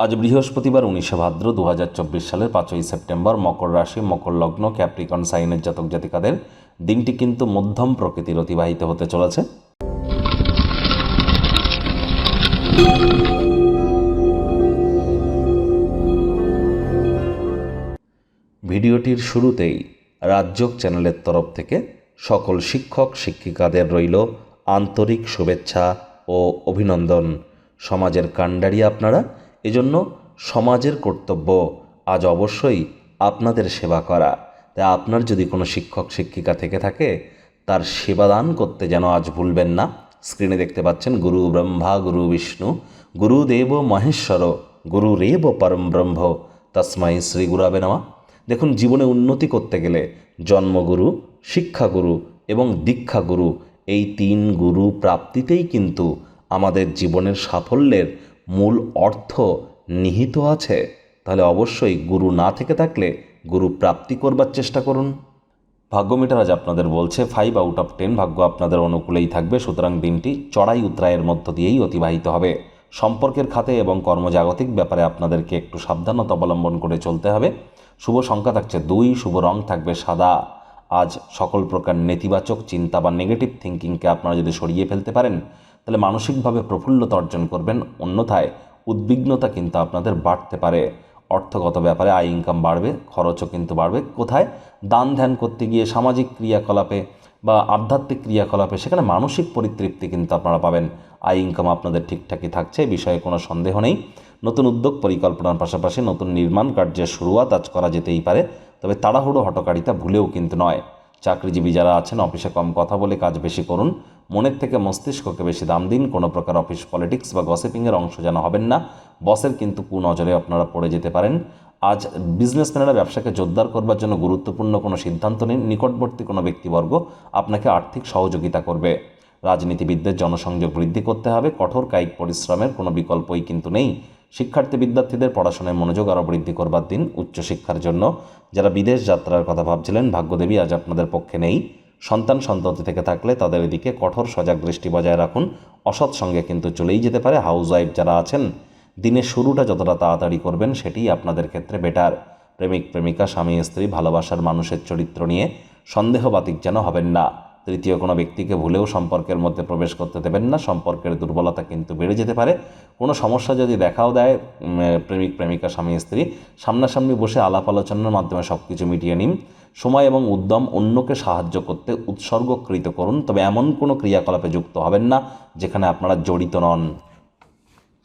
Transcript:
আজ বৃহস্পতিবার উনিশে ভাদ্র দু হাজার চব্বিশ সালের পাঁচই সেপ্টেম্বর মকর রাশি, মকর লগ্ন, ক্যাপ্রিকন সাইনের জাতক জাতিকাদের দিনটি কিন্তু মধ্যম প্রকৃতির অতিবাহিত হতে চলেছে। ভিডিওটির শুরুতেই রাজ্যক চ্যানেলের তরফ থেকে সকল শিক্ষক, শিক্ষিকাদের রইল আন্তরিক শুভেচ্ছা ও অভিনন্দন। সমাজের কাণ্ডারি আপনারা এজন্য সমাজের কর্তব্য আজ অবশ্যই আপনাদের সেবা করা। তাই আপনার যদি কোনো শিক্ষক, শিক্ষিকা থেকে থাকে, তার সেবাদান করতে যেন আজ ভুলবেন না। স্ক্রিনে দেখতে পাচ্ছেন, গুরু ব্রহ্মা, গুরু বিষ্ণু গুরুদেব মহেশ্বর গুরুরেব পরম ব্রহ্ম তস্মাই শ্রী গুরাবে নামা। দেখুন, জীবনে উন্নতি করতে গেলে জন্মগুরু, শিক্ষাগুরু এবং দীক্ষাগুরু এই তিন গুরু প্রাপ্তিতেই কিন্তু আমাদের জীবনের সাফল্যের মূল অর্থ নিহিত আছে, তাহলে অবশ্যই গুরু না থেকে থাকলে গুরু প্রাপ্তি করবার চেষ্টা করুন। ভাগ্যমিটার আজ আপনাদের বলছে ফাইভ আউট অফ টেন ভাগ্য আপনাদের অনুকূলেই থাকবে, সুতরাং দিনটি চড়াই উত্তরায়ের মধ্য দিয়েই অতিবাহিত হবে। সম্পর্কের খাতে এবং কর্মজাগতিক ব্যাপারে আপনাদেরকে একটু সাবধানতা অবলম্বন করে চলতে হবে। শুভ সংখ্যা থাকছে দুই, শুভ রং থাকবে সাদা। আজ সকল প্রকার নেতিবাচক চিন্তা বা নেগেটিভ থিঙ্কিংকে আপনারা যদি সরিয়ে ফেলতে পারেন তাহলে মানসিকভাবে প্রফুল্লতা অর্জন করবেন, অন্যথায় উদ্বিগ্নতা কিন্তু আপনাদের বাড়তে পারে। অর্থগত ব্যাপারে আয় ইনকাম বাড়বে, খরচও কিন্তু বাড়বে। কোথায়? দান ধ্যান করতে গিয়ে সামাজিক ক্রিয়াকলাপে বা আধ্যাত্মিক ক্রিয়াকলাপে সেখানে মানসিক পরিতৃপ্তি কিন্তু আপনারা পাবেন। আয় ইনকাম আপনাদের ঠিকঠাকই থাকছে বিষয়ে কোনো সন্দেহ নেই। নতুন উদ্যোগ পরিকল্পনার পাশাপাশি নতুন নির্মাণ কার্যের শুরুয়াত আজ করা যেতেই পারে, তবে তাড়াহুড়ো হটকারিতা ভুলেও কিন্তু নয়। চাকরিজীবী যারা আছেন, অফিসে কম কথা বলে কাজ বেশি করুন। মনের থেকে মস্তিষ্ককে বেশি দাম দিন। কোনো প্রকার অফিস পলিটিক্স বা গসিপিংয়ের অংশ যেন হবেন না। বসের কিন্তু কুনজরে আপনারা পড়ে যেতে পারেন। আজ বিজনেসম্যানেরা ব্যবসাকে জোরদার করবার জন্য গুরুত্বপূর্ণ কোনো সিদ্ধান্ত নিন। নিকটবর্তী কোনো ব্যক্তিবর্গ আপনাকে আর্থিক সহযোগিতা করবে। রাজনীতিবিদদের জনসংযোগ বৃদ্ধি করতে হবে। কঠোর কায়িক পরিশ্রমের কোনো বিকল্পই কিন্তু নেই। শিক্ষার্থী বিদ্যার্থীদের পড়াশোনায় মনোযোগ আরও বৃদ্ধি করবার দিন উচ্চশিক্ষার জন্য। যারা বিদেশ যাত্রার কথা ভাবছিলেন, ভাগ্যদেবী আজ আপনাদের পক্ষে নেই। সন্তান সন্ততি থেকে থাকলে তাদের এদিকে কঠোর সজাগ দৃষ্টি বজায় রাখুন। অসৎ সঙ্গে কিন্তু চলেই যেতে পারে। হাউস ওয়াইফ যারা আছেন দিনের শুরুটা যতটা তাড়াতাড়ি করবেন সেটিই আপনাদের ক্ষেত্রে বেটার। প্রেমিক, প্রেমিকা, স্বামী, স্ত্রী, ভালোবাসার মানুষের চরিত্র নিয়ে সন্দেহবাতিক যেন হবেন না। তৃতীয় কোনো ব্যক্তিকে ভুলেও সম্পর্কের মধ্যে প্রবেশ করতে দেবেন না। সম্পর্কের দুর্বলতা কিন্তু বেড়ে যেতে পারে। কোনো সমস্যা যদি দেখাও দেয় প্রেমিক, প্রেমিকা, স্বামী, স্ত্রী, সামনাসামনি বসে আলাপ আলোচনার মাধ্যমে সব কিছু মিটিয়ে নিন। সময় এবং উদ্যম অন্যকে সাহায্য করতে উৎসর্গকৃত করুন। তবে এমন কোনো ক্রিয়াকলাপে যুক্ত হবেন না, যেখানে আপনারা জড়িত নন।